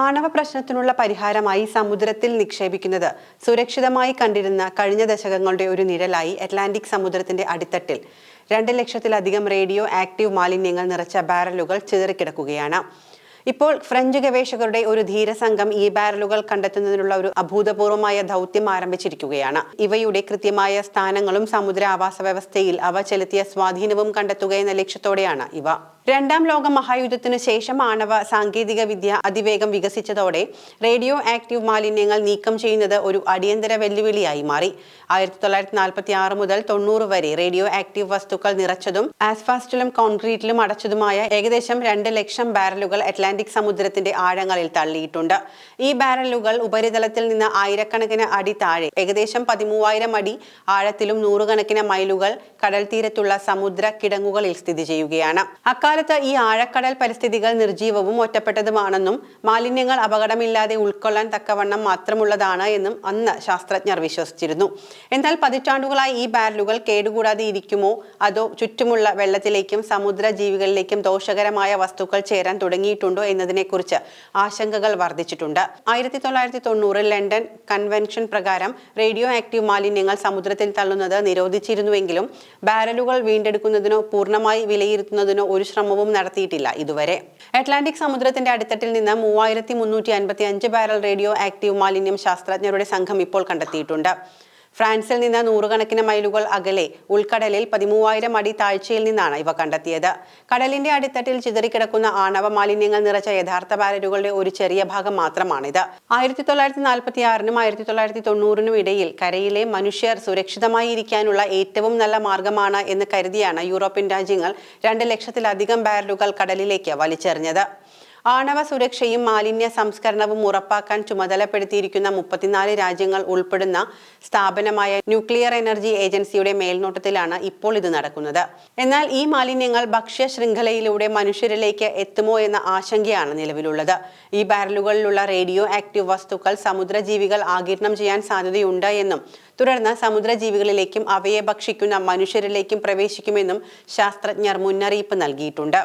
ആണവ പ്രശ്നത്തിനുള്ള പരിഹാരമായി സമുദ്രത്തിൽ നിക്ഷേപിക്കുന്നത് സുരക്ഷിതമായി കണ്ടിരുന്ന കഴിഞ്ഞ ദശകങ്ങളുടെ ഒരു നിഴലായി അറ്റ്ലാന്റിക് സമുദ്രത്തിന്റെ അടിത്തട്ടിൽ. രണ്ട് ലക്ഷത്തിലധികം റേഡിയോ ആക്റ്റീവ് മാലിന്യങ്ങൾ നിറച്ച ബാരലുകൾ ചിതറിക്കിടക്കുകയാണ്. ഇപ്പോൾ ഫ്രഞ്ച് ഗവേഷകരുടെ ഒരു ധീരസംഘം ഈ ബാരലുകൾ കണ്ടെത്തുന്നതിനുള്ള ഒരു അഭൂതപൂർവമായ ദൗത്യം ആരംഭിച്ചിരിക്കുകയാണ്. ഇവയുടെ കൃത്യമായ സ്ഥാനങ്ങളും സമുദ്ര ആവാസ വ്യവസ്ഥയിൽ അവ ചെലുത്തിയ സ്വാധീനവും കണ്ടെത്തുക എന്ന ലക്ഷ്യത്തോടെയാണ് ഇവ. രണ്ടാം ലോക മഹായുദ്ധത്തിനു ശേഷം ആണവ സാങ്കേതിക വിദ്യ അതിവേഗം വികസിച്ചതോടെ റേഡിയോ ആക്റ്റീവ് മാലിന്യങ്ങൾ നീക്കം ചെയ്യുന്നത് ഒരു അടിയന്തര വെല്ലുവിളിയായി മാറി. ആയിരത്തി തൊള്ളായിരത്തി നാൽപ്പത്തി ആറ് മുതൽ തൊണ്ണൂറ് വരെ റേഡിയോ ആക്റ്റീവ് വസ്തുക്കൾ നിറച്ചതും ആസ്ഫാസ്റ്റിലും കോൺക്രീറ്റിലും അടച്ചതുമായ ഏകദേശം രണ്ട് ലക്ഷം ബാരലുകൾ അറ്റ്ലാന്റിക് സമുദ്രത്തിന്റെ ആഴങ്ങളിൽ തള്ളിയിട്ടുണ്ട്. ഈ ബാരലുകൾ ഉപരിതലത്തിൽ നിന്ന് ആയിരക്കണക്കിന് അടി താഴെ ഏകദേശം പതിമൂവായിരം അടി ആഴത്തിലും നൂറുകണക്കിന് മൈലുകൾ കടൽ തീരത്തുള്ള സമുദ്ര കിടങ്ങുകളിൽ സ്ഥിതി ചെയ്യുകയാണ്. അക്കാലത്ത് ഈ ആഴക്കടൽ പരിസ്ഥിതികൾ നിർജീവവും ഒറ്റപ്പെട്ടതുമാണെന്നും മാലിന്യങ്ങൾ അപകടമില്ലാതെ ഉൾക്കൊള്ളാൻ തക്കവണ്ണം മാത്രമുള്ളതാണ് എന്നും അന്ന് ശാസ്ത്രജ്ഞർ വിശ്വസിച്ചിരുന്നു. എന്നാൽ പതിറ്റാണ്ടുകളായി ഈ ബാരലുകൾ കേടുകൂടാതെ ഇരിക്കുമോ? അതോ ചുറ്റുമുള്ള വെള്ളത്തിലേക്കും സമുദ്ര ജീവികളിലേക്കും ദോഷകരമായ വസ്തുക്കൾ ചേരാൻ തുടങ്ങിയിട്ടുണ്ടോ എന്നതിനെക്കുറിച്ച് ആശങ്കകൾ വർദ്ധിച്ചിട്ടുണ്ട്. ആയിരത്തി തൊള്ളായിരത്തി തൊണ്ണൂറിൽ ലണ്ടൻ കൺവെൻഷൻ പ്രകാരം റേഡിയോ ആക്റ്റീവ് മാലിന്യങ്ങൾ സമുദ്രത്തിൽ തള്ളുന്നത് നിരോധിച്ചിരുന്നുവെങ്കിലും ബാരലുകൾ വീണ്ടെടുക്കുന്നതിനോ പൂർണമായി വിലയിരുത്തുന്നതിനോ ഒരു ശ്രമവും നടത്തിയിട്ടില്ല ഇതുവരെ. അറ്റ്ലാന്റിക് സമുദ്രത്തിന്റെ അടിത്തട്ടിൽ നിന്ന് മൂവായിരത്തി മുന്നൂറ്റി അൻപത്തി അഞ്ച് ബാരൽ റേഡിയോ ആക്റ്റീവ് മാലിന്യം ശാസ്ത്രജ്ഞരുടെ സംഘം ഇപ്പോൾ കണ്ടെത്തിയിട്ടുണ്ട്. ഫ്രാൻസിൽ നിന്ന് നൂറുകണക്കിന് മൈലുകൾ അകലെ ഉൾക്കടലിൽ പതിമൂവായിരം അടി താഴ്ചയിൽ നിന്നാണ് ഇവ കണ്ടെത്തിയത്. കടലിന്റെ അടിത്തട്ടിൽ ചിതറിക്കിടക്കുന്ന ആണവ മാലിന്യങ്ങൾ നിറച്ച യഥാർത്ഥ ബാരലുകളുടെ ഒരു ചെറിയ ഭാഗം മാത്രമാണിത്. ആയിരത്തി തൊള്ളായിരത്തി നാൽപ്പത്തി ആറിനും ആയിരത്തി തൊള്ളായിരത്തി തൊണ്ണൂറിനും ഇടയിൽ കരയിലെ മനുഷ്യർ സുരക്ഷിതമായി ഇരിക്കാനുള്ള ഏറ്റവും നല്ല മാർഗമാണ് എന്ന് കരുതിയാണ് യൂറോപ്യൻ രാജ്യങ്ങൾ രണ്ട് ലക്ഷത്തിലധികം ബാരലുകൾ കടലിലേക്ക് വലിച്ചെറിഞ്ഞത്. ആണവ സുരക്ഷയും മാലിന്യ സംസ്കരണവും ഉറപ്പാക്കാൻ ചുമതലപ്പെടുത്തിയിരിക്കുന്ന മുപ്പത്തിനാല് രാജ്യങ്ങൾ ഉൾപ്പെടുന്ന സ്ഥാപനമായ ന്യൂക്ലിയർ എനർജി ഏജൻസിയുടെ മേൽനോട്ടത്തിലാണ് ഇപ്പോൾ ഇത് നടക്കുന്നത്. എന്നാൽ ഈ മാലിന്യങ്ങൾ ഭക്ഷ്യ ശൃംഖലയിലൂടെ മനുഷ്യരിലേക്ക് എത്തുമോ എന്ന ആശങ്കയാണ് നിലവിലുള്ളത്. ഈ ബാരലുകളിലുള്ള റേഡിയോ ആക്റ്റീവ് വസ്തുക്കൾ സമുദ്രജീവികൾ ആകിരണം ചെയ്യാൻ സാധ്യതയുണ്ട് എന്നും തുടർന്ന് സമുദ്രജീവികളിലേക്കും അവയെ ഭക്ഷിക്കുന്ന മനുഷ്യരിലേക്കും പ്രവേശിക്കുമെന്നും ശാസ്ത്രജ്ഞർ മുന്നറിയിപ്പ് നൽകിയിട്ടുണ്ട്.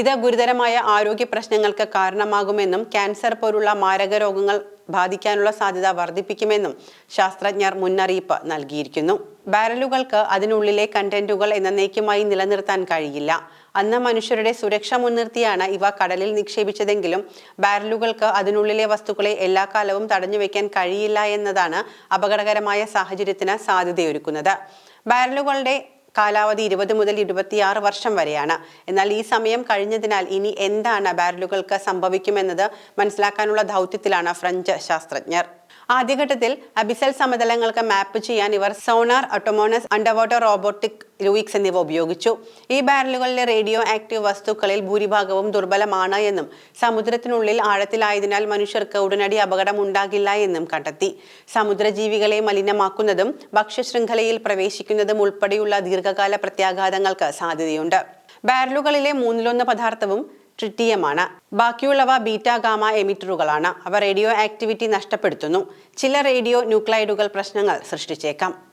ഇത് ഗുരുതരമായ ആരോഗ്യ പ്രശ്നങ്ങൾക്ക് കാരണമാകുമെന്നും ക്യാൻസർ പോലുള്ള മാരക രോഗങ്ങൾ ബാധിക്കാനുള്ള സാധ്യത വർദ്ധിപ്പിക്കുമെന്നും ശാസ്ത്രജ്ഞർ മുന്നറിയിപ്പ് നൽകിയിരിക്കുന്നു. ബാരലുകൾക്ക് അതിനുള്ളിലെ കണ്ടന്റുകൾ എന്നേക്കുമായി നിലനിർത്താൻ കഴിയില്ല. അന്ന് മനുഷ്യരുടെ സുരക്ഷ മുൻനിർത്തിയാണ് ഇവ കടലിൽ നിക്ഷേപിച്ചതെങ്കിലും ബാരലുകൾക്ക് അതിനുള്ളിലെ വസ്തുക്കളെ എല്ലാ കാലവും തടഞ്ഞു വെക്കാൻ കഴിയില്ല എന്നതാണ് അപകടകരമായ സാഹചര്യത്തിന് സാധ്യതയൊരുക്കുന്നത്. ബാരലുകളുടെ കാലാവധി ഇരുപത് മുതൽ ഇരുപത്തിയാറ് വർഷം വരെയാണ്. എന്നാൽ ഈ സമയം കഴിഞ്ഞതിനാൽ ഇനി എന്താണ് ബാരലുകൾക്ക് സംഭവിക്കുമെന്നത് മനസ്സിലാക്കാനുള്ള ദൗത്യത്തിലാണ് ഫ്രഞ്ച് ശാസ്ത്രജ്ഞർ. ആദ്യഘട്ടത്തിൽ അബിസൽ സമതലങ്ങൾക്ക് മാപ്പ് ചെയ്യാൻ ഇവർ സോണാർ ഓട്ടോമോണസ് അണ്ടർവാട്ടർ റോബോട്ടിക് ലൂയിക്സ് എന്നിവ ഉപയോഗിച്ചു. ഈ ബാരലുകളിലെ റേഡിയോ ആക്റ്റീവ് വസ്തുക്കളിൽ ഭൂരിഭാഗവും ദുർബലമാണ് എന്നും സമുദ്രത്തിനുള്ളിൽ ആഴത്തിലായതിനാൽ മനുഷ്യർക്ക് ഉടനടി അപകടം ഉണ്ടാകില്ല എന്നും കണ്ടെത്തി. സമുദ്രജീവികളെ മലിനമാക്കുന്നതും ഭക്ഷ്യശൃംഖലയിൽ പ്രവേശിക്കുന്നതും ഉൾപ്പെടെയുള്ള ദീർഘകാല പ്രത്യാഘാതങ്ങൾക്ക് സാധ്യതയുണ്ട്. ബാരലുകളിലെ മൂന്നിലൊന്ന് പദാർത്ഥവും ട്രിറ്റിയമാണ് ബാക്കിയുള്ളവ ബീറ്റ ഗാമ എമിറ്ററുകളാണ്. അവ റേഡിയോ ആക്ടിവിറ്റി നഷ്ടപ്പെടുത്തുന്നു. ചില റേഡിയോ ന്യൂക്ലൈഡുകൾ പ്രശ്നങ്ങൾ സൃഷ്ടിച്ചേക്കാം.